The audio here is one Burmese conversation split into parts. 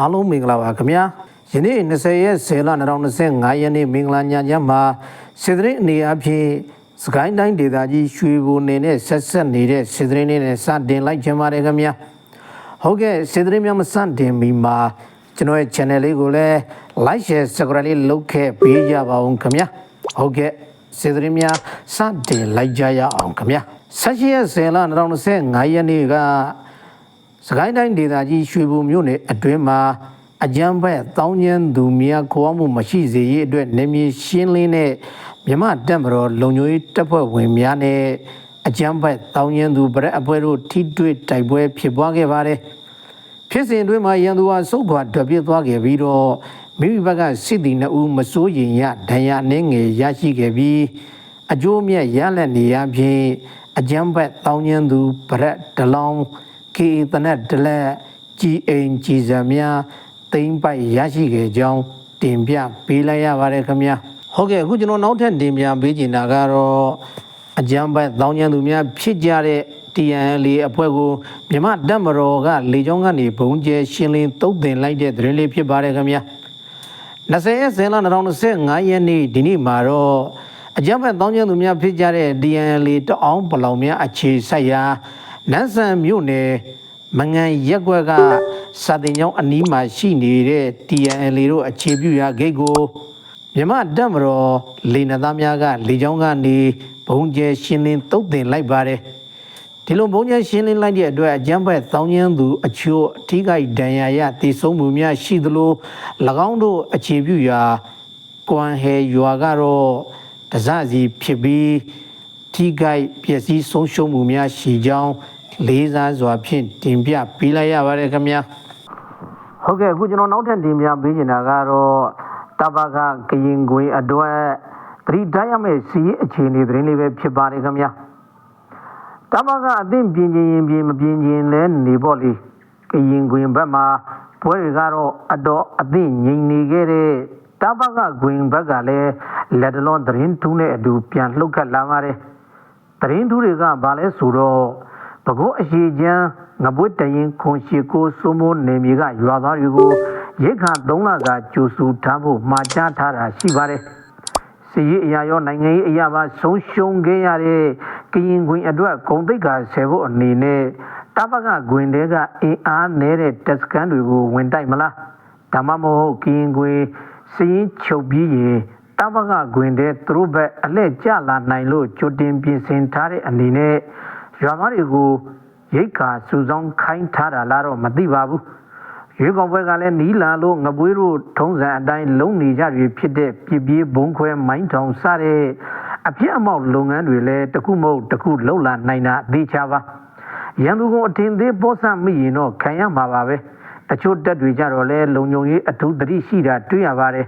အားလုံးမင်္ဂလာပါခင်ဗျာယနေ့20ရက်10လ2025ရက်နေ့မင်္ဂလာညချမ်းမှာစေတရိတ်အနေအဖြစ်စကိုင်းတိုင်းဒေသကြီးရွှေဘိုနယ်နဲ့ဆက်ဆက်နေတဲ့စေတရိတ်နဲ့စတင်လိုက်ခြင်းပါတယ်ခင်ဗျာဟုတ်ကဲ့စေတရိတ်များမစတင်မီမှာကျွန်တော်ရဲ့ channel လေးကိုလည်း like share subscribe လေးလုပ်ခဲ့ပေးကြပါဦးခင်ဗျာဟုတ်ကဲ့စေတရိတ်များစတင်လိုက်ကြရအောင်ခင်ဗျာ18ရက်10လ2025ရက်နေ့က စကိုင်းတိုင်းဒေသကြီးရွှေဘုံမြို့နယ်အတွင်းမှာအကြမ်းဖက်တောင်းကျမ်းသူများခေါ်မှုမရှိစေရေးအတွက်နေမြေရှင်းလင်းတဲ့မြမတက်မတော်လုံခြုံရေးတပ်ဖွဲ့ဝင်များနဲ့အကြမ်းဖက်တောင်းကျမ်းသူဗရက်အဖွဲ့တို့ထိတွေ့တိုက်ပွဲဖြစ်ပွားခဲ့ပါတယ်။ဖြစ်စဉ်အတွင်းမှာရန်သူဟာစုတ်ခွာတပြစ်သွားခဲ့ပြီးတော့မိမိဘက်ကစစ်တီနှစ်ဦးမစိုးရင်ရဒဏ်ရာနှင်းငယ်ရရှိခဲ့ပြီးအကျိုးမြတ်ရလက်နေရဖြင့်အကြမ်းဖက်တောင်းကျမ်းသူဗရက်ဒလောင် ကေတနက်ဒလက်ကြီးအိမ်ကြီးစံများတိမ့်ပိုက်ရရှိခဲ့ကြောင်းတင်ပြပေးလိုက်ရပါတယ်ခင်ဗျာဟုတ်ကဲ့အခုကျွန်တော်နောက်ထပ်တင်ပြပေးချင်တာကတော့အကြမ်းဖက်တောင်းကျမ်းသူများဖြစ်ကြတဲ့ TNL အဖွဲ့ကိုမြမတက်မတော်ကလေကြောင်းကနေဘုံကျဲရှင်းလင်းတုတ်တင်လိုက်တဲ့သတင်းလေးဖြစ်ပါတယ်ခင်ဗျာ20ရက်ဇန်လ2025ရက်နေ့ဒီနေ့မှာတော့အကြမ်းဖက်တောင်းကျမ်းသူများဖြစ်ကြတဲ့ DNL တအောင်ပလောင်များအခြေစိုက်ရာ နန်းဆန်မြို့နယ်မငန်ရက်ကွက်ကစာတင်ကျောင်းအနီးမှာရှိနေတဲ့ DNL တို့အခြေပြုရာဂိတ်ကိုမြမတက်မတော်လေနသားများကလေကြောင်းကနေဘုံကျဲရှင်းလင်းတုတ်တင်လိုက်ပါတယ်ဒီလိုဘုံညာရှင်းလင်းလိုက်တဲ့အတွက်အကြမ်းဖက်တောင်းကျမ်းသူအချို့အထီးကိုက်ဒဏ်ရာရတည်ဆုံးမှုများရှိသလို၎င်းတို့အခြေပြုရာကွမ်ဟဲရွာကတော့တစစီဖြစ်ပြီး ထီးကိုက်ပျက်စီးဆုံးရှုံးမှုများရှိကြောင်းလေးစားစွာဖြင့်တင်ပြပေးလိုက်ရပါတယ်ခင်ဗျာဟုတ်ကဲ့အခုကျွန်တော်နောက်ထပ်တင်ပြပေးချင်တာကတော့တဘာကကရင်ကွင်းအတွက်သတိထားရမယ့်စီးအခြေအနေသတင်းလေးပဲဖြစ်ပါတယ်ခင်ဗျာတမကအသင့်ပြင်ချင်းရင်ပြင်မပြင်ချင်းလဲနေပေါ့လေကရင်ခွင်ဘက်မှာပွဲတွေကတော့အတော်အသင့်ငြိမ်နေခဲ့တဲ့တပကခွင်ဘက်ကလည်းလက်တလုံးသတင်းထူးနဲ့အတူပြန်လှုပ်ခတ်လာပါတယ် သတင်းထူးတွေကဘာလဲဆိုတော့ဘကောအရှိချမ်းငပွေတရင်ခွန်ရှိကိုစိုးမိုးနေမြေကရွာသားတွေကိုရိတ်ခါ3လစာကြိုစုထားဖို့မှာကြားထားတာရှိပါတယ်စီရေးအရာရောနိုင်ငံရေးအရာပါဆုံးရှုံးခဲ့ရတဲ့ကရင်ခွင်အတွက်ဂုံတိတ်ကဆယ်ဖို့အနေနဲ့တပကခွင်တဲကအင်အားနည်းတဲ့တက်စကန်တွေကိုဝင်တိုက်မလားဒါမှမဟုတ်ကရင်ခွင်စီရင်ချုပ်ပြီးရင် တပကခွင်တဲသူတို့ဘက်အလှည့်ကျလာနိုင်လို့ကြိုတင်ပြင်ဆင်ထားတဲ့အနေနဲ့ရွာသားတွေကိုရိတ်ခါစူဆောင်းခိုင်းထားတာလားတော့မသိပါဘူးရွေးကောက်ပွဲကလည်းနီးလာလို့ငပွေးတို့ထုံးစံအတိုင်းလုံနေကြပြီဖြစ်တဲ့ပြပြဘုံခွဲမိုင်းထောင်စတဲ့အဖြစ်အမောက်လုပ်ငန်းတွေလည်းတစ်ခုမဟုတ်တစ်ခုလှုပ်လာနိုင်တာအသေးချပါရန်သူကအထင်သေးပေါ်ဆမိရင်တော့ခံရမှာပါပဲတချို့တက်တွေကြတော့လဲလုံုံရေးအထူးသတိရှိတာတွေ့ရပါတယ်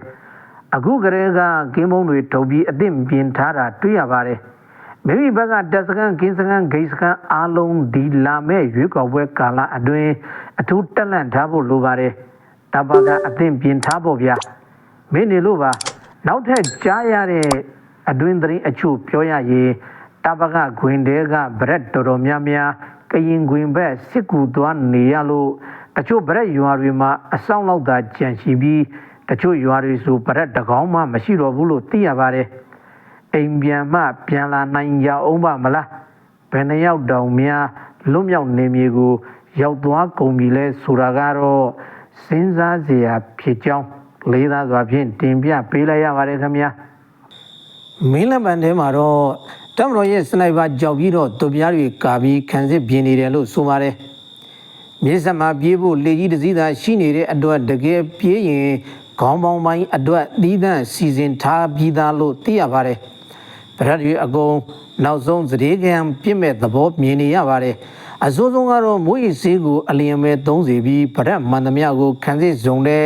အခုကလေးကကင်းမုံတွေထုတ်ပြီးအသင့်ပြင်ထားတာတွေ့ရပါတယ်မိမိဘက်ကတက်စကန်ကင်းစကန်ဂိတ်စကန်အားလုံးဒီလာမဲ့ရွေးကောက်ပွဲကာလအတွင်းအထူးတက်လန့်ထားဖို့လိုပါတယ်။တပါကအသင့်ပြင်ထားဖို့ဗျာ။မင်းနေလို့ပါနောက်ထပ်ကြားရတဲ့အတွင်းသတင်းအချို့ပြောရရင်တပါကခွင်တဲကဗရက်တော်တော်များများကရင်ခွင်ဘက်စစ်ကူသွားနေရလို့တချို့ဗရက်ရွာတွေမှာအဆောင်လောက်သာကြံရှိပြီးတ ချို့ရွာတွေဆိုဗရက်တကောင်းမှမရှိတော့ဘူးလို့သိရပါတယ်။အိမ်ပြန်မှပြန်လာနိုင်ကြအောင်ပါမလားဘယ်နှယောက်တောင်များလွတ်မြောက်နေမြေကို ရောက်သွားကုန်ပြီလဲဆိုတာကတော့စဉ်းစားစရာဖြစ်ကြောင်းလေးသားစွာဖြင့်တင်ပြပေးလိုက်ရပါတယ်ခင်ဗျာမင်းလက်ပံထဲမှာတော့တမတော်ရဲ့စနိုက်ပါကြောက်ပြီးတော့သူပြားတွေကာပြီးခံစစ်ပြင်းနေတယ်လို့ဆိုပါတယ်မြေစက်မှာပြေးဖို့လေကြီးတစ်စီးသာရှိနေတဲ့အတွက်တကယ်ပြေးရင် ခေါင်းပေါင်းပိုင်းအတွက်သီးသန့်စီစဉ်ထားပြီးသားလို့သိရပါတယ်ဗရက်တွေအကုန်နောက်ဆုံးသတိကံပြစ်မဲ့သဘောမြင်နေရပါတယ်အစိုးဆုံးကတော့မွေးစေးကိုအလျင်မဲ့သုံးစီပြီးဗရက်မန္တမယကိုခံစစ်စုံတဲ့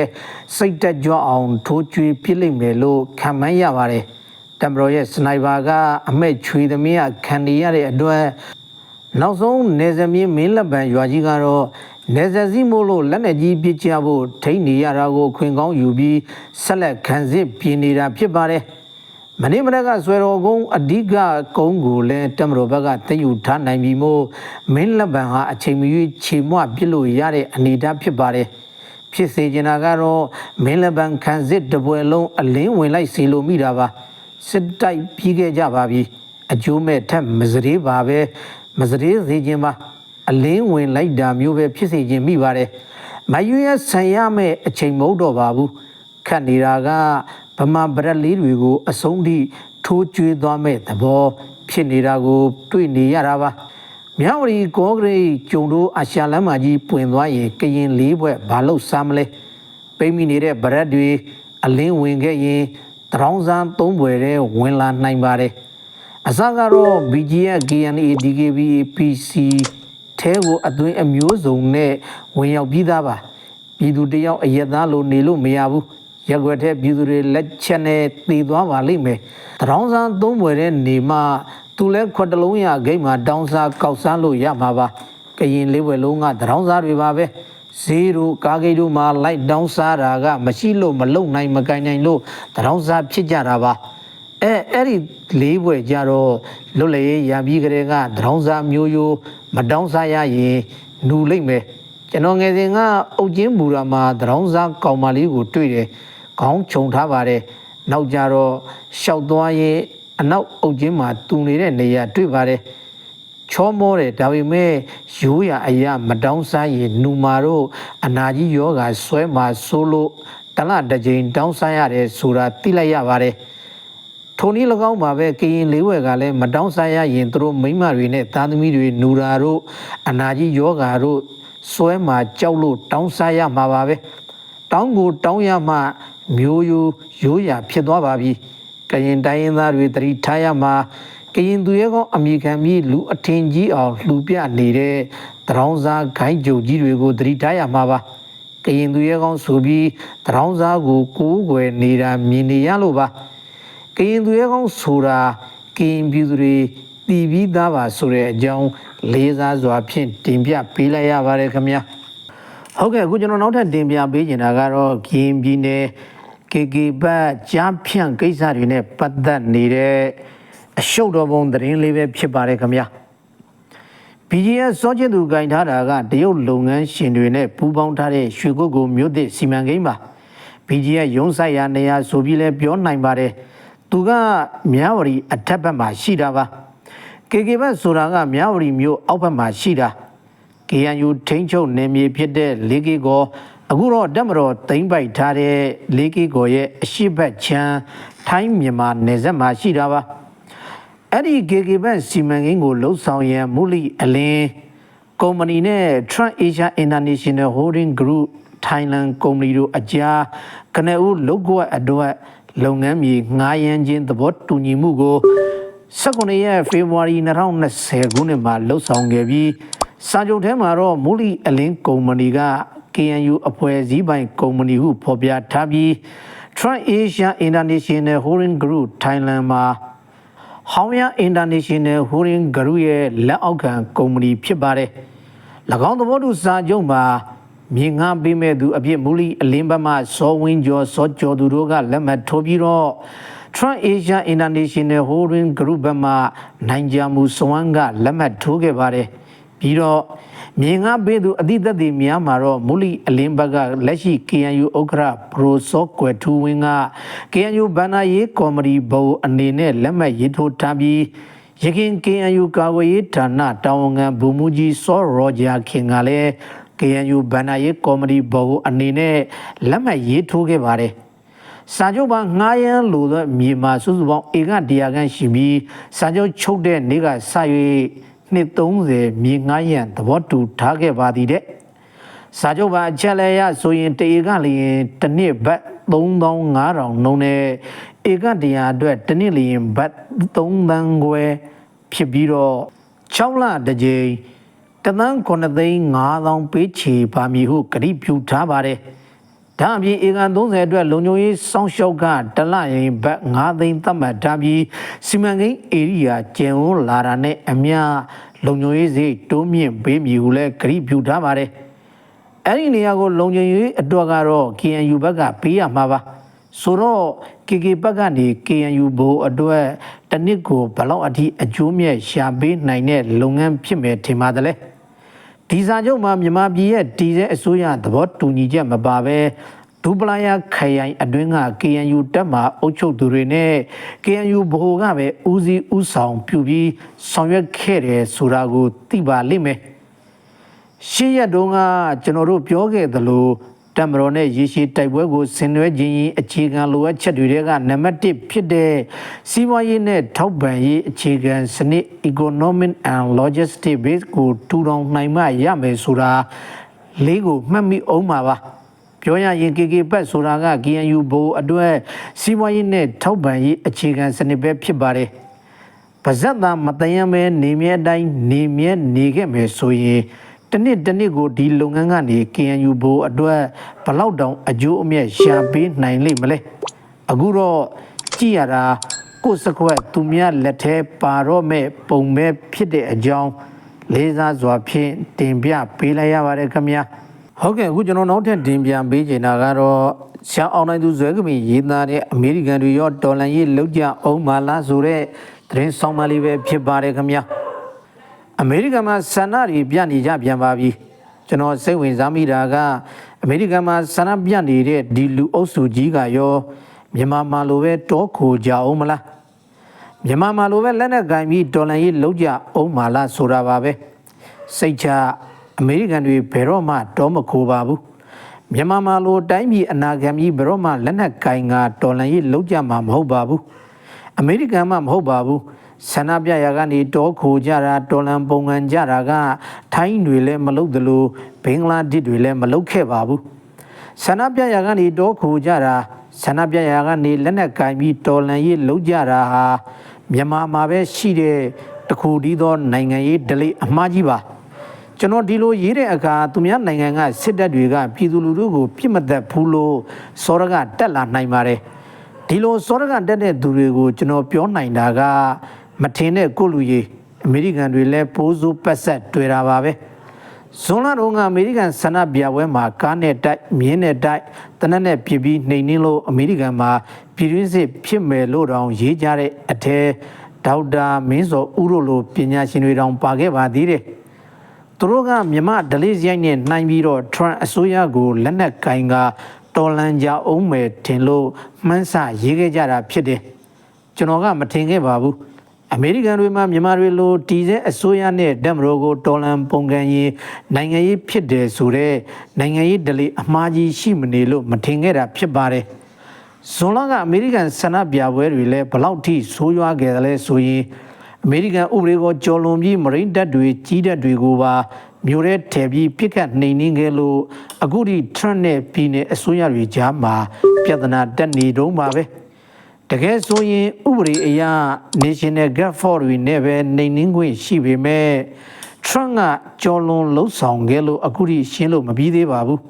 စိတ်တက်ကြွအောင်ထိုးချွေပြစ်လိမ့်မယ်လို့ခံမှန်းရပါတယ်တမ်ဘရောရဲ့စနိုက်ပါကအမက်ချွေသမီးကခံနေရတဲ့အတွက်နောက်ဆုံးနေဇမင်းမင်းလက်ပံရွာကြီးကတော့ နေဇစီမို့လို့လက်နဲ့ကြီးပြစ်ချဖို့ထိန်းနေရတာကိုခွင်ကောင်းယူပြီးဆက်လက်ခံစစ်ပြင်းနေတာဖြစ်ပါတယ်မနေ့မနက်ကဆွေတော်ကုန်းအဓိကကုန်းကိုလည်းတမတော်ဘက်ကတည်ယူထားနိုင်ပြီမို့မင်းလက်ပံဟာအချိန်မရွေးခြေမွပြစ်လို့ရတဲ့အနေအထားဖြစ်ပါတယ်ဖြစ်စေချင်တာကတော့မင်းလပန်ခံစစ်တပွဲလုံးအလင်းဝင်လိုက်စီလိုမိတာပါစစ်တိုက်ပြီးခဲ့ကြပါပြီအကျိုးမဲ့ထက်မစရေးပါပဲမစရေးစေခြင်းပါ အလင်းဝင်လိုက်တာမျိုးပဲဖြစ်စေခြင်းမိပါတယ်မယူရဆန်ရမဲ့အချိန်မဟုတ်တော့ပါဘူးခတ်နေတာကဗမာဗရက်လေးတွေကို အဆုံးထိထိုးကျွေးသွားမဲ့သဘော ဖြစ်နေတာကို တွေ့နေရတာပါမြဝတီကောဂရိတ်ကျုံတို့အာရှလမ်းမကြီးပွင့်သွားရင်ကရင်လေးဘွဲ့ဘာလို့စားမလဲပိမ့်မိနေတဲ့ဗရက်တွေအလင်းဝင်ခဲ့ရင်တရောင်းစားသုံးဘွယ်တဲ့ဝင်လာနိုင်ပါတယ်အစကတော့ BGF KNA DKB PC ထဲကိုအသွင်အမျိုးစုံနဲ့ဝင်ရောက်ပြီးသားပါပြည်သူတယောက်အရက်သားလိုနေလို့မရဘူးရက်ွက်တဲ့ပြည်သူတွေလက်ချက်နဲ့တည်သွားပါလိမ့်မယ်တရောင်းစားသုံးဘွယ်တဲ့နေမှသူလဲခွက်တလုံးရဂိတ်မှာတောင်းစားကောက်စားလို့ရမှာပါကရင်လေးဝယ်လုံးကတရောင်းစားတွေပါပဲဈေးတို့ကားဂိတ်တို့မှာလိုက်တောင်းစားတာကမရှိလို့မလုံနိုင်မကင်နိုင်လို့တရောင်းစားဖြစ်ကြတာပါ အဲအဲ့ဒီလေးဘွယ်ကြတော့လွတ်လည်ရံပြီးကလေးကတရောင်းစားမျိုးရိုးမတောင်းစားရရင်နူလိမ့်မယ်ကျွန်တော်ငယ်စဉ်ကအုတ်ချင်းဘူရာမှာတရောင်းစားကောင်မလေးကိုတွေ့တယ်ခေါင်းခြုံထားပါတယ်နောက်ကြတော့ရှောက်သွားရင်အနောက်အုတ်ချင်းမှာတူနေတဲ့နေရာတွေ့ပါတယ်ချောမောတယ်ဒါပေမဲ့ရိုးရအရာမတောင်းစားရင်နူမာတို့အနာကြီးယောဂါဆွဲမှာဆိုးလို့တလတစ်ကြိမ်တောင်းစားရတယ်ဆိုတာသိလိုက်ရပါတယ် ထိုနည်း၎င်းပါပဲကရင်လေးဝဲကလည်းမတောင်းစားရရင်သူတို့မိန်းမတွေနဲ့သားသမီးတွေနူရာတို့အနာကြီးယောဂါတို့ဆွဲမှာကြောက်လို့တောင်းစားရမှာပါပဲတောင်းကိုတောင်းရမှမျိုးရိုးရိုးရာဖြစ်သွားပါပြီကရင်တိုင်းရင်းသားတွေတတိထားရမှာကရင်သူရဲကောင်းအမိခံပြီးလူအထင်ကြီးအောင်လှူပြနေတဲ့တရောင်းစားခိုင်းကြုံကြီးတွေကိုတတိထားရမှာပါကရင်သူရဲကောင်းဆိုပြီးတရောင်းစားကိုကိုးကွယ်နေတာမြင်နေရလို့ပါ ကရင်သူရဲကောင်းဆိုတာကရင်ပြည်သူတွေတည်ပြီးသားပါဆိုတဲ့အကြောင်းလေးစားစွာဖြင့်တင်ပြပေးလိုက်ရပါတယ်ခင်ဗျာဟုတ်ကဲ့အခုကျွန်တော်နောက်ထပ်တင်ပြပေးချင်တာကတော့ကရင်ပြည်နယ် KK ဘတ်ကြားဖြန့်ကိစ္စတွေနဲ့ပတ်သက်နေတဲ့အရှုပ်တော်ပုံသတင်းလေးပဲဖြစ်ပါတယ်ခင်ဗျာ BGS စောချင်သူဂိုင်ထားတာကတရုတ်လုပ်ငန်းရှင်တွေနဲ့ပူးပေါင်းထားတဲ့ရွှေကုတ်ကိုမြို့သစ်စီမံကိန်းပါ BGS ရုံးဆိုင်ရာနေရာဆိုပြီးလဲပြောနိုင်ပါတယ် သူကမြဝတီအထက်ဘက်မှာရှိတာပါ KK ဘက်ဆိုတာကမြဝတီမြို့အောက်ဘက်မှာရှိတာ KNU ထိန်းချုပ်နယ်မြေဖြစ်တဲ့လေးကေကောအခုတော့တက်မတော်သိမ့်ပိုက်ထားတဲ့လေးကေကောရဲ့အရှိတ်ချမ်းထိုင်းမြန်မာနယ်စပ်မှာရှိတာပါအဲ့ဒီ KK ဘက်စီမံကိန်းကိုလှုပ်ဆောင်ရန်မူလီအလင်းကုမ္ပဏီနဲ့ Trans Asia International Holding Group Thailand ကုမ္ပဏီတို့အကြားကနဦးလုတ်ကွက်အတွက် လုပ်ငန်းမြေငားရမ်းခြင်းသဘောတူညီမှုကို19ရက်ဖေဖော်ဝါရီ2020ခုနှစ်မှာလှုပ်ဆောင်ခဲ့ပြီးစာချုပ်ထဲမှာတော့မူလီအလင်းကုမ္ပဏီက KNU အဖွဲ့အစည်းပိုင်ကုမ္ပဏီဟုဖော်ပြထားပြီး Trans Asia International Holding Group Thailand မှာဟောင်းရအင်တာနေရှင်နယ်ဟိုရင်ဂရုရဲ့လက်အောက်ခံကုမ္ပဏီဖြစ်ပါတယ်။၎င်းသဘောတူစာချုပ်မှာ မြေငှားပေးမဲ့သူအပြစ်မူလီအလင်းဘက်မှစောဝင်းကျော်စောကျော်သူတို့ကလက်မှတ်ထိုးပြီးတော့ Trans Asia International Holding Group ဘက်မှနိုင်ကြမှုစွမ်းကလက်မှတ်ထိုးခဲ့ပါတယ်။ပြီးတော့မြေငှားပေးသူအတိသက်တွေများမှာတော့မူလီအလင်းဘက်ကလက်ရှိ KNU ဥက္ကဋ္ဌပရိုစောကွယ်ထူးဝင်းက KNU ဘဏ္ဍာရေးကော်မတီဘုံအနေနဲ့လက်မှတ်ရေးထိုးထားပြီးရခင် KNU ကာကွယ်ရေးဌာနတာဝန်ခံဗိုလ်မှူးကြီးစောရောဂျာခင်ကလည်း KNU ဘဏ္ဍာရေးကော်မတီဘုံအနေနဲ့လက်မှတ်ရေးထိုးခဲ့ပါတယ်။စာချုပ်ပါငှားရမ်းလို့သောမြေမှာစုစုပေါင်းဧက100ခန့်ရှိပြီးစာချုပ်ချုပ်တဲ့နေ့ကစ၍နှစ်30မြေငှားရန်သဘောတူထားခဲ့ပါသည်တဲ့စာချုပ်ပါအချက်လည်းရဆိုရင်တဧကလျင်တစ်နှစ်ဘတ်3500နှုန်းနဲ့ဧက100အတွက်တစ်နှစ်လျင်ဘတ်3သန်းခွဲဖြစ်ပြီးတော့6လတစ်ကြိမ် တသန်း9သိန်း5000ပေးချေပါမည်ဟုကတိပြုထားပါတယ်ဒါအပြင်ဧကန်30အတွက်လုံခြုံရေးစောင့်ရှောက်ကတလရင်ဘတ်9သိန်းသတ်မှတ်ထားပြီးစီမံကိန်းဧရိယာကျယ်ဝန်းလာတာနဲ့အမျှလုံခြုံရေးစိတ်တိုးမြင့်ပေးမည်ဟုလည်းကတိပြုထားပါတယ်။အဲ့ဒီနေရာကိုလုံခြုံရေးအတွက်ကတော့ KNU ဘက်ကပေးရမှာပါ။ဆိုတော့ KK ဘက်ကနေ KNU ဘို့အတွက်တစ်နှစ်ကိုဘယ်လောက်အထိအကျိုးမြတ်ရှာပေးနိုင်တဲ့လုပ်ငန်းဖြစ်မယ်ထင်ပါတယ်လေ။ ဒီစာချုပ်မှာမြန်မာပြည်ရဲ့တည်တဲ့အစိုးရသဘောတူညီချက်မပါဘဲဒူပလာယာခရိုင်အတွင်းက KNU တပ်မှအုပ်ချုပ်သူတွေနဲ့ KNU ဗဟိုကပဲဦးစီးဦးဆောင်ပြုပြီးဆောင်ရွက်ခဲ့တယ်ဆိုတာကိုသိပါလိမ့်မယ်။ရှေ့ရက်တုန်းကကျွန်တော်တို့ပြောခဲ့သလို တမတော်နဲ့ရေရှည်တိုက်ပွဲကိုဆင်နွှဲခြင်းရင်အခြေခံလိုအပ်ချက်တွေကနံပါတ်1ဖြစ်တဲ့စီးပွားရေးနဲ့ထောက်ပံ့ရေးအခြေခံစနစ် economic and logistic base ကိုထူထောင်နိုင်မှရမယ်ဆိုတာလေးကိုမှတ်မိအောင်ပါပါပြောရရင် KK ပတ်ဆိုတာက KNU ဘိုးအတွက်စီးပွားရေးနဲ့ထောက်ပံ့ရေးအခြေခံစနစ်ပဲဖြစ်ပါတယ်ပါဇက်သားမတယံပဲနေမြဲအတိုင်းနေမြဲနေခဲ့မယ်ဆိုရင် တနစ်တနစ်ကိုဒီလုပ်ငန်းကနေ KNU ဘိုးအတွက်ဘလောက်တောင်အကျိုးအမြတ်ရှာပေးနိုင်လိမ့်မလဲအခုတော့ကြည့်ရတာကိုယ်စကွက်သူများလက်ထဲပါတော့မဲ့ပုံပဲဖြစ်တဲ့အကြောင်းလေးစားစွာဖြင့်တင်ပြပေးလိုက်ရပါတယ်ခင်ဗျာဟုတ်ကဲ့အခုကျွန်တော်နောက်ထပ်တင်ပြပေးချင်တာကတော့ရှမ်းအောင်နိုင်သူဇွဲကမီရေးသားတဲ့အမေရိကန်တွေရောဒေါ်လာရေးလောက်ကြအောင်မလားဆိုတဲ့သတင်းဆောင်မလေးပဲဖြစ်ပါတယ်ခင်ဗျာ အမေရိကန်မှာဆန္ဒတွေပြနေကြပြန်ပါပြီကျွန်တော်စိတ်ဝင်စားမိတာကအမေရိကန်မှာဆန္ဒပြနေတဲ့ဒီလူအုပ်စုကြီးကရောမြန်မာမှာလိုပဲတောခိုကြအောင်မလားမြန်မာမှာလိုပဲလက်နဲ့ကင်ပြီးဒေါ်လာရေးလုံးကြအောင်မလားဆိုတာပါပဲစိတ်ချအမေရိကန်တွေဘယ်တော့မှတောမခိုပါဘူးမြန်မာမှာလိုတိုင်းပြည်အနာဂတ်ကြီးဘယ်တော့မှလက်နဲ့ကင်ကဒေါ်လာရေးလုံးကြမှာမဟုတ်ပါဘူးအမေရိကန်မှမဟုတ်ပါဘူး ဆန္ဒပြရာကနေတောခိုကြတာတော်လန်ပုံငံကြတာက ထိုင်းတွေလည်းမလုပ်သလိုဘင်္ဂလားဒေ့ရှ်တွေလည်းမလုပ်ခဲ့ပါဘူးဆန္ဒပြရာကနေတောခိုကြတာဆန္ဒပြရာကနေလက်နက်ကင်ပြီးတော်လန်ရေးလုပ်ကြတာဟာမြန်မာမှာပဲရှိတဲ့တခုတည်းသောနိုင်ငံရေးဒလိအမှားကြီးပါကျွန်တော်ဒီလိုရေးတဲ့အခါသူများနိုင်ငံကစစ်တပ်တွေကပြည်သူလူထုကိုပြစ်မသက်ဘူးလို့စောရကတက်လာနိုင်ပါတယ်ဒီလိုစောရကတက်တဲ့သူတွေကိုကျွန်တော်ပြောနိုင်တာက မထင်တဲ့ကိုယ့်လူကြီးအမေရိကန်တွေလည်းပိုးစိုးပတ်ဆက်တွေ့တာပါပဲဇွန်လတုန်းကအမေရိကန်ဆန္ဒပြပွဲမှာကားနဲ့တိုက်မြင်းနဲ့တိုက်တနက်နဲ့ပြစ်ပြီးနှိမ်နှင်းလို့အမေရိကန်မှာပြည်တွင်းစစ်ဖြစ်မယ်လို့တောင်ရေးကြတဲ့အထက်ဒေါက်တာမင်းစောဦးတို့လိုပညာရှင်တွေတောင်ပါခဲ့ပါသေးတယ်သူတို့ကမြမဒလေးရိုက်နဲ့နှိုင်းပြီးတော့ထရန့်အစိုးရကိုလက်နက်ကင်ကတော်လန်ကြအောင်မယ်ထင်လို့မှန်းဆရေးခဲ့ကြတာဖြစ်တယ်ကျွန်တော်ကမထင်ခဲ့ပါဘူး အမေရိကန်တွေမှာမြန်မာတွေလိုတီးတဲ့အစိုးရနဲ့ဓမ္မရိုကိုတော်လန်ပုံကန်ရင်နိုင်ငံရေးဖြစ်တယ်ဆိုတော့နိုင်ငံရေးဒလေးအမှားကြီးရှိမနေလို့မထင်ခဲ့တာဖြစ်ပါတယ်ဇွန်လကအမေရိကန်ဆန္ဒပြပွဲတွေလည်းဘလောက်ထိဆိုးရွားခဲ့တယ်လဲဆိုရင်အမေရိကန်ဥပဒေကိုကျော်လွန်ပြီးမရိန်းတပ်တွေကြီးတပ်တွေကိုပါမျိုးရဲထည့်ပြီးပြစ်ခတ်နှိမ်နင်းခဲ့လို့အခုထိထရန့်နဲ့ပြည်နယ်အစိုးရတွေကြားမှာပြဿနာတက်နေတုံးပါပဲ တကယ်ဆိုရင်ဥပဒေအရ National Guard Force တွေနဲ့ပဲနှိမ်နင်းခွင့်ရှိပေမဲ့ထရန့်ကကျော်လွန်လှုပ်ဆောင်ခဲ့လို့အခုထိရှင်းလို့မပြီးသေးပါဘူး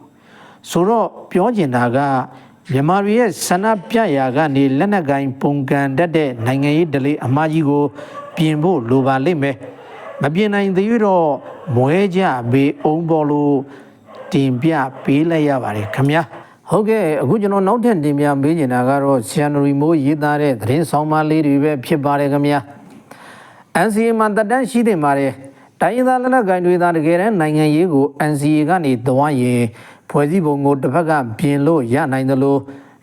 ဆိုတော့ပြောကျင်တာကမြန်မာပြည်ရဲ့ဆန္ဒပြရာကနေလက်နက်ကင်ပုံကန်တတ်တဲ့နိုင်ငံရေးဒလေးအမှားကြီးကို ပြင်ဖို့လိုပါလိမ့်မယ်မပြင်နိုင်သေးတော့မွဲကြဘေးအုံပေါ်လို့တင်ပြပေးလိုက်ရပါတယ်ခင်ဗျာ ဟုတ်ကဲ့အခုကျွန်တော်နောက်ထပ်တင်ပြပေးနေတာကတော့ဆီယန်နရီမိုးရေးသားတဲ့သတင်းဆောင်မလေးတွေပဲဖြစ်ပါတယ်ခင်ဗျာ NCA မှာတက်တန်းရှိတင်ပါတယ်တိုင်းရင်းသားလက်နက်ကိုင်တွေသာတကယ်တမ်းနိုင်ငံရေးကို NCA ကနေသွားရင်ဖွဲ့စည်းပုံကိုတစ်ဖက်ကပြင်လို့ရနိုင်တယ်လို့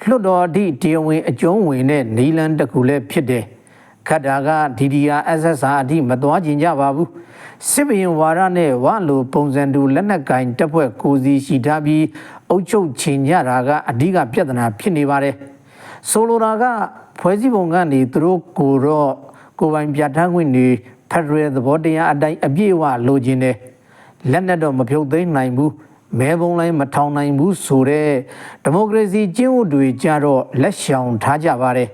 လွှတ်တော်အထိတရားဝင်အကျုံးဝင်တဲ့နီလန်တစ်ခုလည်းဖြစ်တယ်ခတ်တာက DDR SSR အထိမသွားကျင်ကြပါဘူးစစ်ဘရင်ဝါရနဲ့ဝလိုပုံစံတူလက်နက်ကင်တပ်ဖွဲ့ကိုစီရှိထားပြီး အုပ်ချုပ်ချင်ကြတာကအဓိကပြဿနာဖြစ်နေပါတယ်ဆိုလိုတာကဖွဲ့စည်းပုံကနေသူတို့ကိုတော့ကိုယ်ပိုင်ပြဋ္ဌာန်းခွင့်တွေဖက်ဒရယ်သဘောတရားအတိုင်းအပြည့်အဝလိုချင်တယ်လက်နဲ့တော့မဖြုတ်သိမ်းနိုင်ဘူးမဲပုံလိုင်းမထောင်နိုင်ဘူးဆိုတဲ့ဒီမိုကရေစီကျင့်ဝတ်တွေကြတော့လက်ရှောင်ထားကြပါတယ်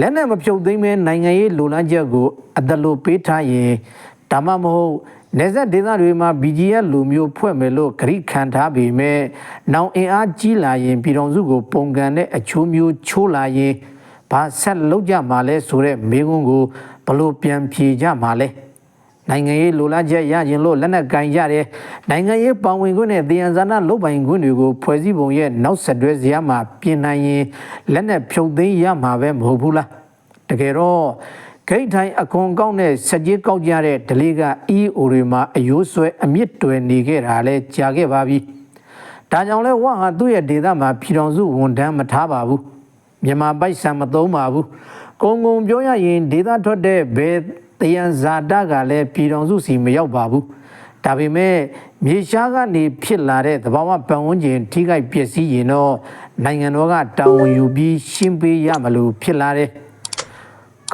လက်နဲ့မဖြုတ်သိမ်းမဲနိုင်ငံရေးလိုလားချက်ကိုအတလို့ပေးထားရင်ဒါမှမဟုတ် နေဆက်ဒေသတွေမှာ BGF လူမျိုးဖွဲ့မယ်လို့ဂရိခံထားပေမဲ့နောင်အင်အားကြီးလာရင်ပြည်တော်စုကို ပုံကန်တဲ့အချိုးမျိုးချိုးလာရင်ဘာဆက်လုပ်ကြမှာလဲဆိုတဲ့မေးခွန်းကိုဘလို့ပြန်ဖြေကြမှာလဲနိုင်ငံရေးလိုလားချက်ရရင်လို့လက်နက်ကင်ကြတယ်နိုင်ငံရေးပောင်ဝင်ခွင့်နဲ့တရားဇာနာလုတ်ပိုင်ခွင့်တွေကိုဖွဲ့စည်းပုံရဲ့နောက်ဆက်တွဲစရာမှာပြင်နိုင်ရင်လက်နက်ဖြုတ်သိမ်းရမှာပဲမဟုတ်ဘူးလားတကယ်တော့ ဂိတ်ထိုင်အခွန်ကောက်နဲ့စက်ကြီးကောက်ကြတဲ့ဒလေးက EO တွေမှာအယိုးဆွဲအမြင့်တွယ်နေခဲ့တာလဲကြာခဲ့ပါပြီ။ဒါကြောင့်လဲဝဟာသူ့ရဲ့ဒေသမှာပြည်တော်စုဝန်ထမ်းမထားပါဘူး။မြန်မာပိုက်ဆံမသုံးပါဘူး။ကုံကုံပြောရရင်ဒေသထွက်တဲ့ဘယ်တယံဇာတကလည်းပြည်တော်စုစီမရောက်ပါဘူး။ဒါပေမဲ့မြေရှားကနေဖြစ်လာတဲ့သဘာဝပတ်ဝန်းကျင်ထိခိုက်ပျက်စီးရင်တော့နိုင်ငံတော်ကတာဝန်ယူပြီးရှင်းပေးရမလို့ဖြစ်လာတယ်။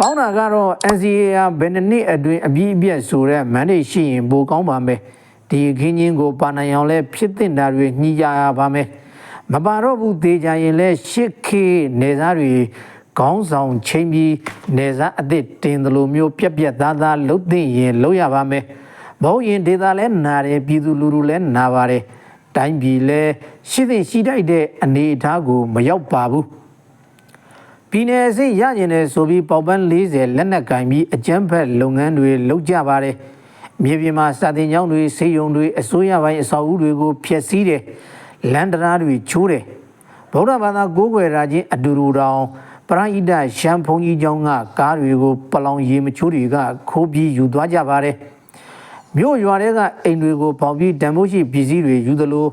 ကောင်းတာကတော့ NCA ဟာဘယ်နှစ်နှစ်အတွင်းအပြည့်အပြည့်ဆိုတဲ့မန်ဒေရှိရင်ပိုကောင်းပါမယ်။ဒီခင်းချင်းကိုပါနိုင်အောင်လဲဖြစ်တင်တာတွေညှိကြရပါမယ်။မပါတော့ဘူးသေးကြရင်လဲရှစ်ခေနေသားတွေခေါင်းဆောင်ချင်းပြီးနေစားအစ်စ်တင်တယ်လို့မျိုးပြက်ပြက်သားသားလှုပ်သိရင်လှုပ်ရပါမယ်။မဟုတ်ရင်ဒေတာလဲနာတယ်ပြည်သူလူထုလဲနာပါတယ်။တိုင်းပြည်လဲရှိသင့်ရှိတိုက်တဲ့အနေအထားကိုမရောက်ပါဘူး။ ပြည်နယ်အဆင့်ရကျင်တယ်ဆိုပြီးပေါက်ပန်း40လက်နက်ကင်ပြီးအကြမ်းဖက်လုပ်ငန်းတွေလုပ်ကြပါတယ်။မြေပြင်မှာစာတင်ကျောင်းတွေစေယုံတွေအစိုးရပိုင်းအဆောက်အဦတွေကိုဖျက်ဆီးတယ်။လန်ဒရာတွေချိုးတယ်။ဗုဒ္ဓဘာသာကိုးကွယ်ရာချင်းအတူတူတောင်ပရိဟိတရှမ်းဖုန်ကြီးကျောင်းကကားတွေကိုပလောင်ရေမချိုးတွေကခိုးပြီးယူသွားကြပါတယ်။မြို့ရွာတွေကအိမ်တွေကိုဖောက်ပြီးတန်ဖိုးရှိပစ္စည်းတွေယူသလို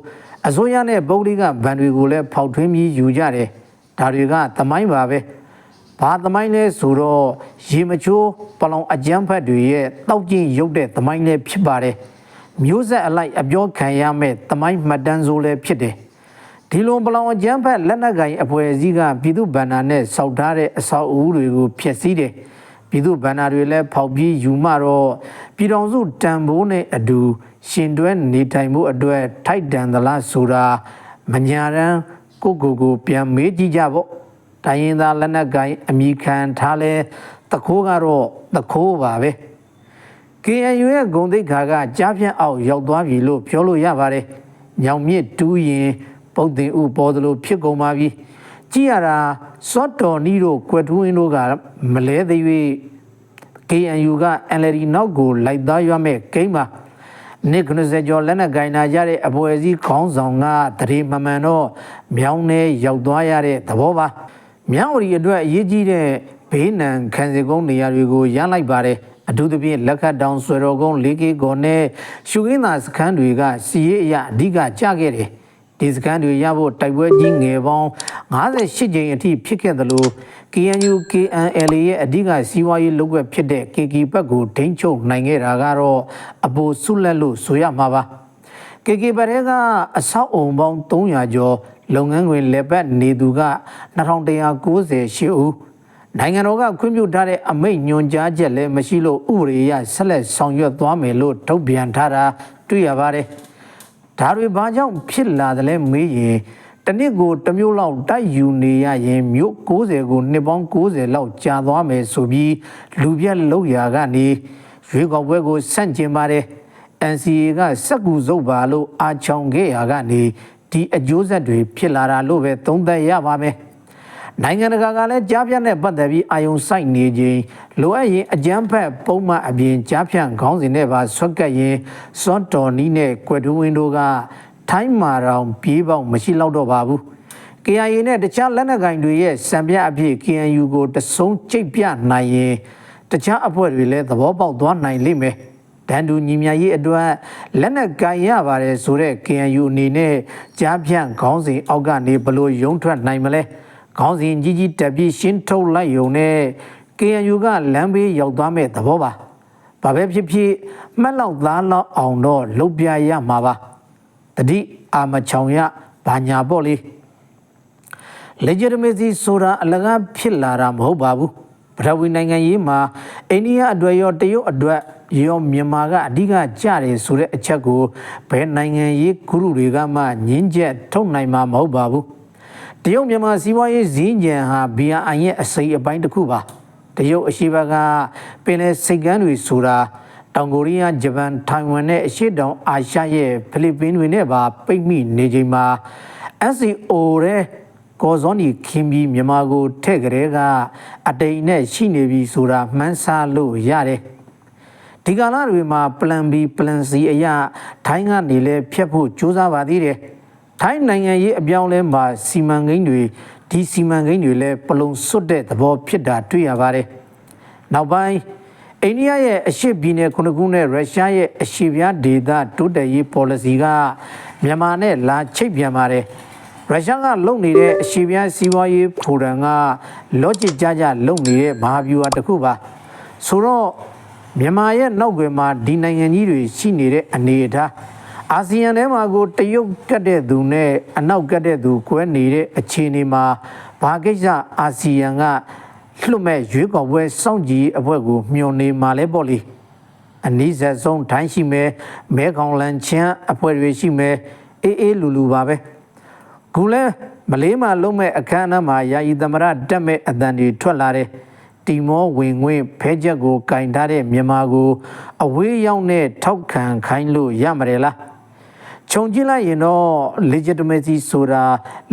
အစိုးရနဲ့ပုဂ္ဂလိကဗန်တွေကိုလည်းဖောက်ထွင်းပြီးယူကြတယ်။ ဒါတွေကသမိုင်းပါပဲ။ဘာသမိုင်းလဲဆိုတော့ရေမချိုးပလောင်အကြမ်းဖက်တွေရဲ့တောက်ကျင့်ရုပ်တဲ့သမိုင်းလည်းဖြစ်ပါတယ်။မျိုးဆက်အလိုက်အပြောခံရမဲ့သမိုင်းမှတ်တမ်းဆိုးလည်းဖြစ်တယ်။ဒီလိုပလောင်အကျန်းဖက်လက်နက်ကင်အဖွဲ့အစည်းကပြည်သူ့ဗန္နာနဲ့စောက်ထားတဲ့အဆောက်အဦတွေကိုဖျက်ဆီးတယ်ပြည်သူ့ဗန္နာတွေလည်းဖောက်ပြီးယူမှတော့ပြည်တော်စုတန်ဖိုးနဲ့အတူရှင်တွဲနေထိုင်မှုအတွက်ထိုက်တန်သလားဆိုတာမညာရန် ကိုကိုကိုပြန်မေးကြည့်ကြပေါ့တိုင်းရင်းသားလက်နက်ကင်အမိခံထားလဲတခိုးကတော့တခိုးပါပဲ KNU ရဲ့ဂုံတိတ်ခါကကြားဖြန့်အောက်ရောက်သွားပြီလို့ပြောလို့ရပါတယ်။ညောင်မြင့်တူးရင်ပုတ်တင်ဥပေါ်သလိုဖြစ်ကုန်ပါပြီ။ကြည့်ရတာစော့တော်နီတို့ကွယ်ထူးင်းတို့ကမလဲသေး၍ KNU က NLD နောက်ကိုလိုက်သားရမဲ့ဂိမ်းပါ။ နစ်90ကျော်လက်နက်ကင်နာကြတဲ့အဖွဲ့အစည်းခေါင်းဆောင်ကတရေမမှန်တော့မြောင်းနဲ့ရောက်သွားရတဲ့သဘောပါ။မြောင်းရီအတွက်အရေးကြီးတဲ့ဘေးနံခံစီကုန်းနေရာတွေကိုရမ်းလိုက်ပါတယ်။အထူးသဖြင့်လက်ခတ်တောင်ဆွေတော်ကုန်းလေးကေကောနဲ့ရှုခင်းသာစခန်းတွေကစီရေးအရာအဓိကကျခဲ့တယ်။ဒီစခန်းတွေရဖို့တိုက်ပွဲကြီးငယ်ပေါင်း58ကြိမ်အထိဖြစ်ခဲ့သလို KNU KNL ရဲ့အဓိကစီးပွားရေးလုပ်ွက်ဖြစ်တဲ့ KK ဘက်ကိုထိန်းချုပ်နိုင်ခဲ့တာကတော့အပိုဆုလက်လို့ဆိုရမှာပါ။ KK ဘက်ထဲကအဆောက်အုံပေါင်း300ကျော်လုပ်ငန်းခွင်လက်ပတ်နေသူက2198ဦးနိုင်ငံတော်ကခွင့်ပြုထားတဲ့အမိန့်ညွှန်ကြားချက်လည်းမရှိလို့ဥပဒေအရဆက်လက်ဆောင်ရွက်သွားမယ်လို့ထုတ်ပြန်ထားတာတွေ့ရပါတယ်။ဒါတွေဘာကြောင့်ဖြစ်လာတယ်လဲမေးရင် တစ်နှစ်ကိုတစ်မျိုးလောက်တိုက်ယူနေရရင်မြို့60ကိုနှစ်ပေါင်း60လောက်ကြာသွားမယ်ဆိုပြီးလူပြက်လောက်ရာကနေရွေးကောက်ပွဲကိုဆန့်ကျင်ပါတယ်။ NCA ကစက်ကူစုပ်ပါလို့အာချောင်ခဲ့ရာကနေဒီအကျိုးဆက်တွေဖြစ်လာတာလို့ပဲသုံးသပ်ရပါမယ်။နိုင်ငံတကာကလည်းကြားဖြတ်နဲ့ပတ်သက်ပြီးအာယုံစိုက်နေခြင်းလိုအပ်ရင်အကြမ်းဖက်ပုံမှန်အပြင်ကြားဖြတ်ခေါင်းစဉ်နဲ့ပါဆွတ်ကပ်ရင်စွန်တော်နီးနဲ့ကွယ်တူးဝင်းတို့က ထိုင်းမာတောင်ပြေးပေါက်မရှိတော့တော့ပါဘူး။ KIA နဲ့တခြားလက်နက်ကင်တွေရဲ့စံပြအဖြစ် KNU ကိုတဆုံးချိတ်ပြနိုင်ရင်တခြားအဖွဲ့တွေလည်းသဘောပေါက်သွားနိုင်လိမ့်မယ်။ဒန်တူညီမြရေးအတွက်လက်နက်ကင်ရပါတယ်ဆိုတဲ့ KNU အနေနဲ့ကြားဖြန့်ခေါင်းစဉ်အောက်ကနေဘလို့ရုံထွက်နိုင်မလဲ။ခေါင်းစဉ်ကြီးကြီးတက်ပြီးရှင်းထုတ်လိုက်ရုံနဲ့ KNU ကလမ်းဘေးရောက်သွားမဲ့သဘောပါ။ဘာပဲဖြစ်ဖြစ်မှတ်လောက်သားလောက်အောင်တော့လုတ်ပြရမှာပါ။ တတိအာမချောင်ရဘာညာပေါ့လေ legitimacy ဆိုတာအလကားဖြစ်လာတာမဟုတ်ပါဘူးပထဝီနိုင်ငံရေးမှာအိန္ဒိယအတွက်ရောတရုတ်အတွက်ရောမြန်မာကအဓိကကြတယ်ဆိုတဲ့အချက်ကိုဘယ်နိုင်ငံရေးဂရုတွေကမှညင်းချက်ထုတ်နိုင်မှာမဟုတ်ပါဘူးတရုတ်မြန်မာစီးပွားရေးဈေးညံဟာ BRI ရဲ့အစိပ်အပိုင်းတစ်ခုပါတရုတ်အရှိဘကပင်လယ်စိတ်ကမ်းတွေဆိုတာ တောင်ကိုရီးယားဂျပန်ထိုင်ဝမ်နဲ့အရှေ့တောင်အာရှရဲ့ဖိလစ်ပင်းတွေနဲ့ပါပိတ်မိနေချိန်မှာ SCO ရဲ့ကော်ဇွန်ဒီခင်ပြီးမြန်မာကိုထည့်ကြတဲ့ကအတိန်နဲ့ရှိနေပြီဆိုတာမှန်းဆလို့ရတယ်ဒီကာလတွေမှာ plan B plan C အရာထိုင်းကနေလဲဖြတ်ဖို့ကြိုးစားပါသေးတယ်ထိုင်းနိုင်ငံရေးအပြောင်းလဲမှာစီမံကိန်းတွေဒီစီမံကိန်းတွေလဲပလုံစွတ်တဲ့သဘောဖြစ်တာတွေ့ရပါတယ်နောက်ပိုင်း အိန္ဒိယရဲ့အရှေ့ပြည်နယ်ခုနှစ်ခုနဲ့ရုရှားရဲ့အရှေ့ပြားဒေသတိုးတက်ရေး policy ကမြန်မာနဲ့လာချိတ်ပြန်ပါတယ်ရုရှားကလုံနေတဲ့အရှေ့ပြားစီးပွားရေးဖိုရမ်ကလော့ဂျစ်ကြကြလုံနေတဲ့မဟာဗျူဟာတစ်ခုပါဆိုတော့မြန်မာရဲ့နောက်ွယ်မှာဒီနိုင်ငံကြီးတွေရှိနေတဲ့အနေအထားအာဆီယံထဲမှာကိုတရုတ်ကတ်တဲ့သူနဲ့အနောက်ကတ်တဲ့သူကွဲနေတဲ့အခြေအနေမှာဘာကိစ္စအာဆီယံက လွတ်မဲ့ရွေးကောက်ပွဲစောင့်ကြည့်အဖွဲကိုမျှော်နေမှာလဲပေါ့လေအနည်းဆက်ဆုံးထိုင်းရှိမယ်မဲကောင်လန်ချမ်းအဖွဲတွေရှိမယ်အေးအေးလူလူပါပဲခုလဲမလေးမှာလုံးမဲ့အခမ်းအနားမှာယာယီသမရတက်မဲ့အတန်တွေထွက်လာတယ်တီမောဝင်ငွင့်ဖဲချက်ကိုကင်ထားတဲ့မြန်မာကို အဝေးရောက်နဲ့ထောက်ခံခိုင်းလို့ရမတယ်လားခြုံကြည့်လိုက်ရင်တော့ legitimacy ဆိုတာ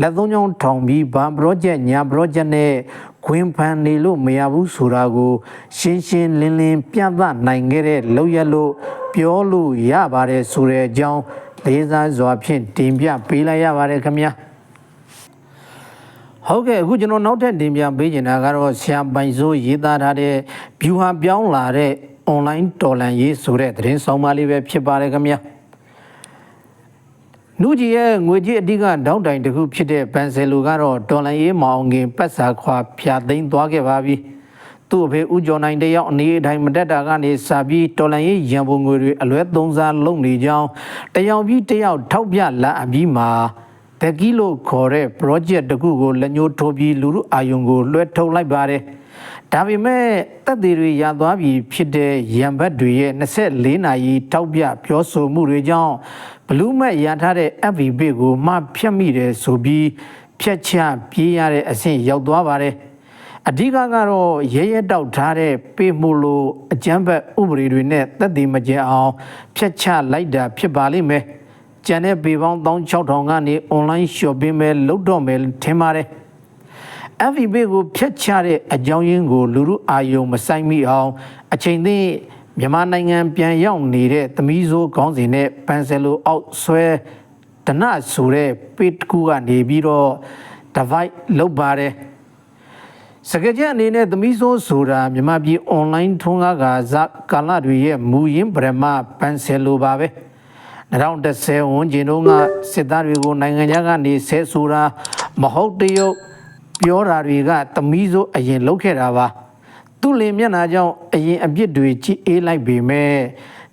လက်သုံးချောင်းထောင်ပြီးဘာ project ညာ project နဲ့ ခွင်ဖန်နေလို့မရဘူးဆိုတာကို ရှင်းရှင်းလင်းလင်းပြသနိုင်ခဲ့တဲ့လောက်ရလို့ပြောလို့ရပါတယ်ဆိုတဲ့အကြောင်းလေးစားစွာဖြင့်တင်ပြပေးလိုက်ရပါတယ်ခင်ဗျာဟုတ်ကဲ့အခုကျွန်တော်နောက်ထပ်တင်ပြပေးချင်တာကတော့ဆရာပိုင်စိုးရေးသားထားတဲ့ view ဟာပြောင်းလာတဲ့ online တော်လန်ရေးဆိုတဲ့သတင်းဆောင်ပါလေးပဲဖြစ်ပါတယ်ခင်ဗျာ နူဂျီရဲ့ငွေကြီးအဓိကတောင်းတိုင်တစ်ခုဖြစ်တဲ့ဘန်ဆယ်လိုကတော့ဒေါ်လာရေးမအောင်ငင်ပတ်စာခွာဖြာသိမ်းသွားခဲ့ပါပြီ။သူ့အဖေဦးကျော်နိုင်တယောက်အနေအထိုင်မတက်တာကနေစာပြီးဒေါ်လာရေးရန်ပုံငွေတွေအလွဲသုံးစားလုပ်နေကြောင်းတယောက်ပြီးတယောက်ထောက်ပြလာအပြီးမှာတကီလို့ခေါ်တဲ့ project တစ်ခုကိုလက်ညှိုးထိုးပြီးလူမှုအာယုံကိုလွှဲထုတ်လိုက်ပါတယ်။ဒါပေမဲ့တက်သေးတွေရသွားပြီဖြစ်တဲ့ရံဘတ်တွေရဲ့24နာရီတောက်ပြပြောဆိုမှုတွေကြောင့် ဘလူးမက်ရထားတဲ့ FVB ကိုမှဖြတ်မိတယ်ဆိုပြီးဖြတ်ချပြေးရတဲ့အဆင့်ရောက်သွားပါတယ်အဓိကကတော့ရဲရဲတောက်ထားတဲ့ပေးမှုလို့အကြမ်းဖက်ဥပဒေတွေနဲ့တက်တည်မကျအောင်ဖြတ်ချလိုက်တာဖြစ်ပါလိမ့်မယ်ကျန်တဲ့ပေပေါင်း16000ကနေ online shopping ပဲလုပ်တော့မယ်ထင်ပါတယ် FVB ကိုဖျက်ချတဲ့အကြောင်းရင်းကိုလူလူအာယုံမဆိုင်မိအောင်အချိန်သိ မြန်မာနိုင်ငံပြန်ရောက်နေတဲ့သမီးစိုးခေါင်းစဉ်နဲ့ပန်ဆယ်လိုအောက်ဆွဲဒနဆိုတဲ့ပေတကူကနေပြီးတော့ divide လုပ်ပါတယ်စကကြအနေနဲ့သမီးစိုးဆိုတာမြန်မာပြည် online ထုံးကားကစားကာလတွေရဲ့မူရင်းပရမပန်ဆယ်လိုပါပဲ2010ဝန်ကျင်တို့ကစစ်သားတွေကိုနိုင်ငံခြားကနေဆဲဆိုတာမဟုတ်တရုတ်ပြောတာတွေကသမီးစိုးအရင်လောက်ခဲ့တာပါ သူ့လင်မျက်နှာကြောင့်အရင်အပြစ်တွေကြည်အေးလိုက်ပေမဲ့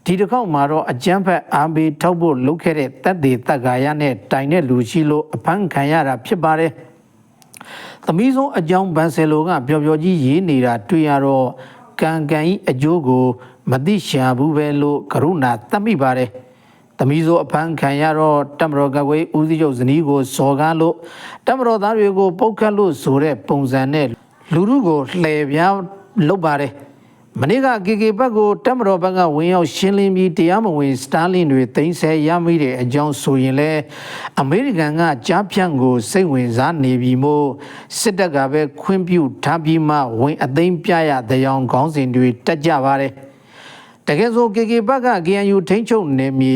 ဒီတစ်ခေါက်မှာတော့အကျန်းဖက်အာဘေးထောက်ဖို့လုပ်ခဲ့တဲ့တက်သေးတက်ကာရနဲ့တိုင်တဲ့လူရှိလို့အဖမ်းခံရတာဖြစ်ပါတယ်သမီးဆုံးအကြောင်းဘန်ဆယ်လိုကပျော်ပျော်ကြီးရေးနေတာတွေ့ရတော့ကံကံဤအကျိုးကိုမသိရှာဘူးပဲလို့ကရုဏာသတ်မိပါတယ်သမီးဆိုအဖမ်းခံရတော့တမတော်ကဝေးဦးစီးချုပ်ဇနီးကိုစော်ကားလို့တမတော်သားတွေကိုပုတ်ခတ်လို့ဆိုတဲ့ပုံစံနဲ့လူလူကိုလှည့်ပြား လုပ်ပါတယ်မနေ့က KK ဘက်ကိုတမတော်ဘက်ကဝင်ရောက်ရှင်းလင်းပြီးတရားမဝင်စတာလင်တွေတင်ဆက်ရမိတဲ့အကြောင်းဆိုရင်လေအမေရိကန်ကကြားဖြန့်ကိုစိတ်ဝင်စားနေပြီမို့စစ်တပ်ကပဲခွင့်ပြုထားပြီးမှဝင်အသိမ်းပြရတဲ့အောင်ခေါင်းစဉ်တွေတက်ကြပါတယ်တကယ်ဆို KK ဘက်က KNU ထိန်းချုပ်နေမီ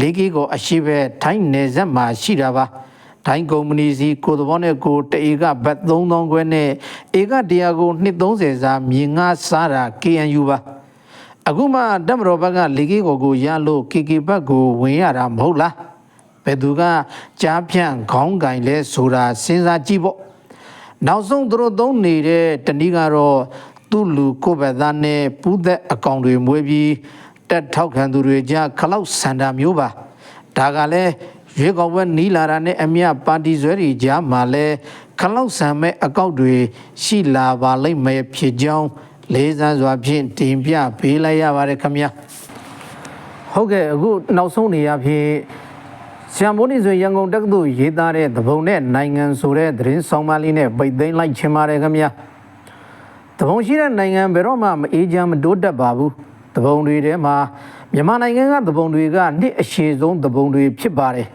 လေးကီကိုအရှိပဲထိုင်းနယ်စပ်မှာရှိတာပါ ထိုင်းကုမ္ပဏီစီကိုယ်တော်နဲ့ကိုတအေကဘတ်3000ခွဲနဲ့ဧကတရားကို230စာမြေငါစားတာ KNU ပါအခုမှတက်မတော်ဘက်ကလေးကီကိုကိုရလို့ KK ဘက်ကိုဝင်ရတာမဟုတ်လားဘယ်သူကကြားဖြန့်ခေါင်းကင်လဲဆိုတာစဉ်းစားကြည့်ပေါ့နောက်ဆုံးသူတို့သုံးနေတဲ့တနည်းကတော့သူ့လူကိုယ့်ဘက်သားနဲ့ပူးသက်အကောင်တွေမွေးပြီးတက်ထောက်ခံသူတွေကြားခလောက်စန္ဒာမျိုးပါဒါကလည်း ရွေးကောက်ပွဲနီးလာတာနဲ့အမျှပါတီဆွဲတွေကြားမှာလဲခလောက်ဆန်မဲ့အကောက်တွေရှိလာပါလိမ့်မယ်ဖြစ်ကြောင်းလေးစားစွာဖြင့်တင်ပြပေးလိုက်ရပါတယ်ခင်ဗျာဟုတ်ကဲ့အခုနောက်ဆုံးနေရဖြင့်ဆရာမိုးနေဆိုရန်ကုန်တက္ကသိုလ်ရေးသားတဲ့သဘုံနဲ့နိုင်ငံဆိုတဲ့သတင်းဆောင်ပါလေးနဲ့ပိတ်သိမ်းလိုက်ချင်ပါတယ်ခင်ဗျာသဘုံရှိတဲ့နိုင်ငံဘယ်တော့မှမအေးချမ်းမတိုးတက်ပါဘူးသဘုံတွေထဲမှာမြန်မာနိုင်ငံကသဘုံတွေကနှစ်အရှည်ဆုံးသဘုံတွေဖြစ်ပါတယ်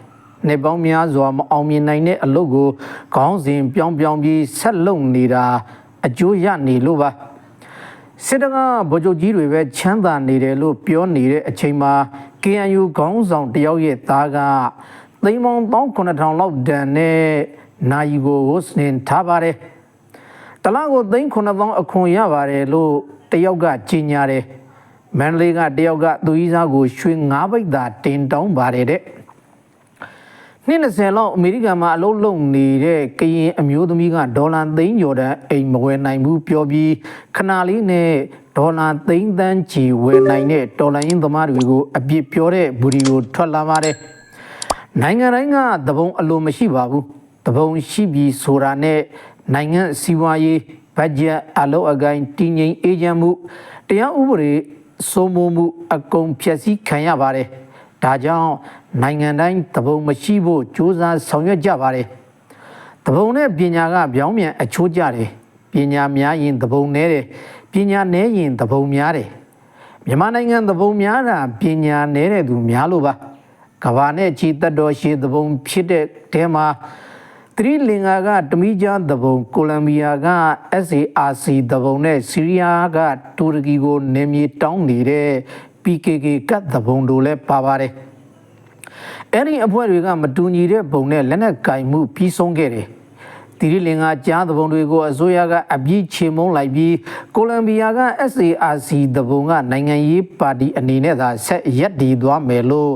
နှစ်ပေါင်းများစွာမအောင်မြင်နိုင်တဲ့အလုပ်ကိုခေါင်းစဉ်ပြောင်းပြောင်းပြီးဆက်လုပ်နေတာအကျိုးရနေလို့ပါစစ်တပ်ကဗိုလ်ချုပ်ကြီးတွေပဲချမ်းသာနေတယ်လို့ပြောနေတဲ့အချိန်မှာ KNU ခေါင်းဆောင်တယောက်ရဲ့သားကသိန်းပေါင်း19000လောက်တန်နဲ့နိုင်ကိုဟိုစနင်ထားပါတယ်တလားကိုသိန်း9000အခွန်ရပါတယ်လို့တယောက်ကကြီးညာတယ်မန္တလေးကတယောက်ကသူကြီးစားကိုရွှေငါးပိတ်သာတင်တောင်းပါတယ်တဲ့ နှစ်20လောက်အမေရိကန်မှာအလုပ်လုပ်နေတဲ့ကရင်အမျိုးသမီးကဒေါ်လာသိန်းကျော်တန်းအိမ်မဝယ်နိုင်ဘူးပြောပြီးခဏလေးနဲ့ဒေါ်လာသိန်းသန်းချီဝယ်နိုင်တဲ့တော်လိုင်းသမားတွေကိုအပြစ်ပြောတဲ့ဗီဒီယိုထွက်လာပါတယ်နိုင်ငံတိုင်းကသဘုံအလိုမရှိပါဘူးသဘုံရှိပြီးဆိုတာနဲ့နိုင်ငံစီးပွားရေးဘတ်ဂျက်အလုပ်အကိုင်းတည်ငြိမ်အေဂျင့်မှုတရားဥပဒေစိုးမိုးမှုအကုန်ဖြည့်ဆည်းခံရပါတယ် ဒါကြောင့်နိုင်ငံတိုင်းသဘုံမရှိဖို့ကြိုးစားဆောင်ရွက်ကြပါတယ်သဘုံနဲ့ပညာကပြောင်းပြန်အချိုးကြတယ်ပညာများရင်သဘုံနဲတယ်ပညာနည်းရင်သဘုံများတယ်မြန်မာနိုင်ငံသဘုံများတာပညာနည်းတဲ့သူများလို့ပါကဘာနဲ့ချီတက်တော်ရှေသဘုံဖြစ်တဲ့တဲမှာသရီလင်္ကာကတမိဂျာသဘုံကိုလံဘီယာက SARC သဘုံနဲ့ဆီးရီးယားကတူရကီကိုနေမြေတောင်းနေတဲ့ PKK ကတ်သဘုံတို့လည်းပါပါတယ်အဲ့ဒီအဖွဲ့တွေကမတူညီတဲ့ဘုံနဲ့လက်နက်ကင်မှုပြီးဆုံးခဲ့တယ်တီရီလင်္ကာကြားသဘုံတွေကိုအစိုးရကအပြည့်ချေမုန်းလိုက်ပြီးကိုလံဘီယာက SARC သဘုံကနိုင်ငံရေးပါတီအနေနဲ့သာဆက်ရက်တည်သွားမယ်လို့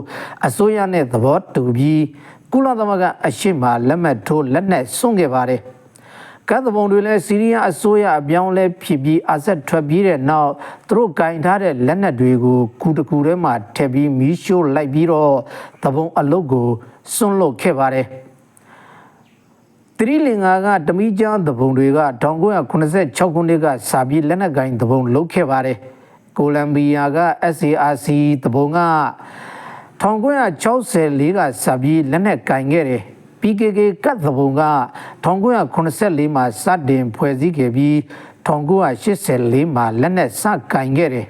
အစိုးရနဲ့သဘောတူပြီးကုလသမဂ္ဂအရှိမလက်မှတ်ထိုးလက်နက်စွန့်ခဲ့ပါတယ် ကတ်သဘုံတွေလည်းစီးရီးယားအစိုးရအပြောင်းလဲဖြစ်ပြီးအဆက်ထွက်ပြီးတဲ့နောက်သူတို့ကင်ထားတဲ့လက်နက်တွေကိုကူတကူထဲမှာထည့်ပြီးမီးရှို့လိုက်ပြီးတော့သဘုံအလုတ်ကိုစွန့်လွတ်ခဲ့ပါတယ်သရီလင်္ကာကတမိကျန်းသဘုံတွေက1986ခုနှစ်ကစာပြီးလက်နက်ကင်သဘုံလုတ်ခဲ့ပါတယ်။ကိုလံဘီယာက SARC သဘုံက1964ကစာပြီးလက်နက်ကင်ခဲ့တယ်။ PKK ကတ်သဘုံက1984မှာစတင်ဖွဲ့စည်းခဲ့ပြီး1984မှာလက်နက်စကင်ခဲ့တယ်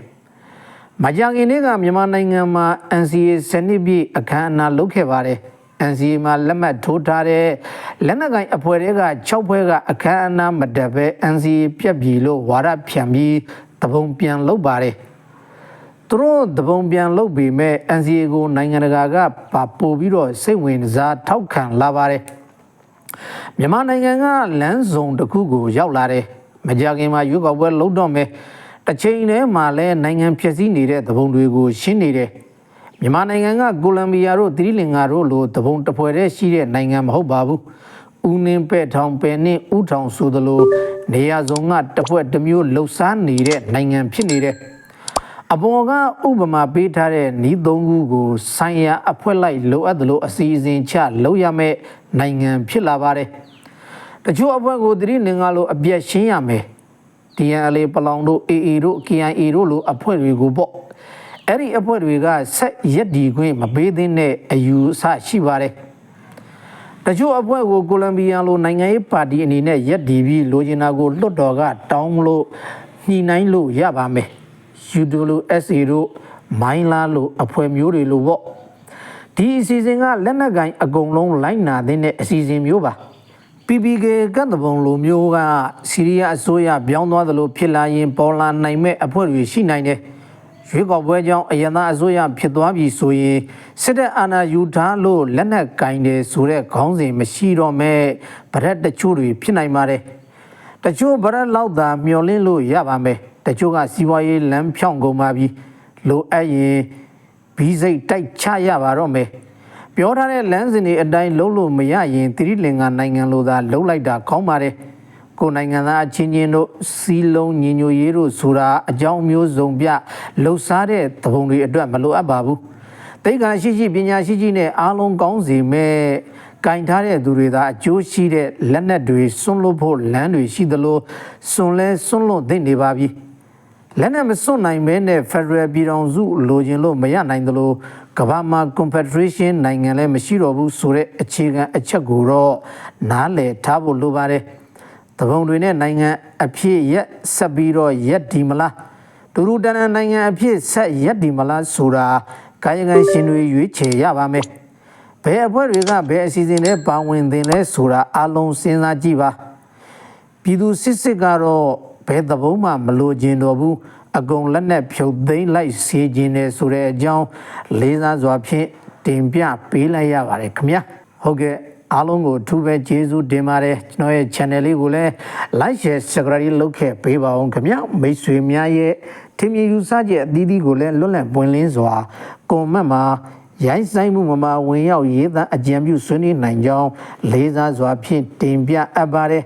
။မကြာခင်လေးကမြန်မာနိုင်ငံမှာ NCA စနစ်ပြည့်အခမ်းအနားလုပ်ခဲ့ပါတယ်။ NCA မှာလက်မှတ်ထိုးထားတဲ့လက်နက်ကိုင်အဖွဲ့တွေက6ဖွဲ့ကအခမ်းအနားမတက်ဘဲ NCA ပြက်ပြီလို့ဝါဒဖြန့်ပြီးတပုံပြန်လုပ်ပါတယ်။ သူတို့တပုံပြန်လုပ်ပေမဲ့ NCA ကိုနိုင်ငံတကာကပါပို့ပြီးတော့စိတ်ဝင်စားထောက်ခံလာပါတယ်။မြန်မာနိုင်ငံကလမ်းစုံတစ်ခုကိုရောက်လာတယ်။မကြခင်မှာရွေးကောက်ပွဲလုပ်တော့မယ်။တစ်ချိန်တည်းမှာလည်းနိုင်ငံဖြစ်စည်းနေတဲ့သဘုံတွေကိုရှင်းနေတယ်။မြန်မာနိုင်ငံကကိုလံဘီယာတို့သီရိလင်္ကာတို့လိုသဘုံတစ်ဖွဲတည်းရှိတဲ့နိုင်ငံမဟုတ်ပါဘူး။ဦးနင်းပဲ့ထောင်ပယ်နဲ့ဥထောင်ဆိုသလိုနေရာစုံကတစ်ဖွဲ့တစ်မျိုးလှုပ်ရှားနေတဲ့နိုင်ငံဖြစ်နေတယ်။ အပေါ်ကဥပမာပေးထားတဲ့ဤသုံးခုကိုဆိုင်ရာအဖွဲ့လိုက်လိုအပ်သလိုအစီအစဉ်ချလုပ်ရမယ့်နိုင်ငံဖြစ်လာပါတယ်။တချို့အဖွဲ့ကိုသတိလင်္ကာလိုအပြက်ရှင်းရမယ်။ TNLA ပလောင်တို့ AA တို့ KIA တို့လိုအဖွဲ့တွေကိုပေါ့။အဲ့ဒီအဖွဲ့တွေကဆက်ရက်ဒီခွင့်မပေးသင့်တဲ့အယူအဆရှိပါတယ်။တချို့အဖွဲ့ကိုကိုလံဘီယာလိုနိုင်ငံရေးပါတီအနေနဲ့ရက်ဒီပြီးလိုချင်တာကိုလွတ်တော်ကတောင်းလို့ညှိနှိုင်းလို့ရပါမယ်။ UWSA တို့မိုင်းလာလိုအဖွဲ့မျိုးတွေလိုပေါ့ဒီအစီအစဉ်ကလက်နက်ကင်အကုန်လုံးလိုက်နာတဲ့အစီအစဉ်မျိုးပါ PPK ကတ်တဘုံလိုမျိုးကစီးရီးယားအစိုးရပြောင်းသွားသလိုဖြစ်လာရင်ပေါ်လာနိုင်မဲ့အဖွဲ့တွေရှိနိုင်တယ်ရွေးကောက်ပွဲကြောင့်အယံသားအစိုးရဖြစ်သွားပြီဆိုရင်စစ်တပ်အာဏာယူထားလို့လက်နက်ကင်တယ်ဆိုတဲ့ခေါင်းစဉ်မရှိတော့မဲ့ဗရက်တချို့တွေဖြစ်နိုင်ပါတယ်တချို့ဗရက်လောက်သာမျောလင်းလို့ရပါမယ် တချို့ကစီးပွားရေးလမ်းဖြောင်းကုန်ပါပြီလိုအပ်ရင်ဘီးစိတ်တိုက်ချရပါတော့မယ်ပြောထားတဲ့လမ်းစဉ်တွေအတိုင်းလုံးလို့မရရင်တိရိလင်္ကာနိုင်ငံလိုသာလုံးလိုက်တာကောင်းပါတယ်ကိုယ်နိုင်ငံသားအချင်းချင်းတို့စီးလုံးညီညွတ်ရေးတို့ဆိုတာအကြောင်းမျိုးစုံပြလှုပ်ရှားတဲ့သဘုံတွေအတွက်မလိုအပ်ပါဘူးတိတ်ခါရှိရှိပညာရှိရှိနဲ့အားလုံးကောင်းစီမဲ့ကင်ထားတဲ့သူတွေသာအကျိုးရှိတဲ့လက်နက်တွေစွန့်လွတ်ဖို့လမ်းတွေရှိသလိုစွန့်လဲစွန့်လွတ်သိနေပါပြီ လက်နက်မစွန့်နိုင်မဲနဲ့ Federal ပြည်ထောင်စုလိုချင်လို့မရနိုင်သလိုကမ္ဘာမှာ Confederation နိုင်ငံလည်းမရှိတော့ဘူးဆိုတဲ့အခြေခံအချက်ကိုတော့နားလည်ထားဖို့လိုပါတယ်။တပုံတွေနဲ့နိုင်ငံအဖြစ်ရက်ဆက်ပြီးတော့ရက်ဒီမလားဒူရူတန်နိုင်ငံအဖြစ်ဆက်ရက်ဒီမလားဆိုတာကာယကံရှင်တွေရွေးချယ်ရပါမယ်။ဘယ်အဖွဲ့တွေကဘယ်အစီအစဉ်နဲ့ပါဝင်သင်လဲဆိုတာအလုံးစဉ်းစားကြည့်ပါ။ပြည်သူစစ်စစ်ကတော့ ဘယ်သဘုံမှမလိုချင်တော့ဘူးအကုန်လက်နဲ့ဖြုတ်သိမ်းလိုက်စေခြင်းနဲ့ဆိုတဲ့အကြောင်းလေးစားစွာဖြင့်တင်ပြပေးလိုက်ရပါတယ်ခင်ဗျာဟုတ်ကဲ့အားလုံးကိုအထူးပဲကျေးဇူးတင်ပါတယ်ကျွန်တော်ရဲ့ channel လေးကိုလည်း like share subscribe လုပ်ခဲ့ပေးပါအောင်ခင်ဗျမိတ်ဆွေများရဲ့ထင်မြင်ယူဆချက်အသီးသီးကိုလည်းလွတ်လပ်ပွင့်လင်းစွာကွန်မန့်မှာရိုင်းဆိုင်မှုမမဝင်ရောက်ရေးသားအကြံပြုဆွေးနွေးနိုင်ကြောင်းလေးစားစွာဖြင့်တင်ပြအပ်ပါတယ်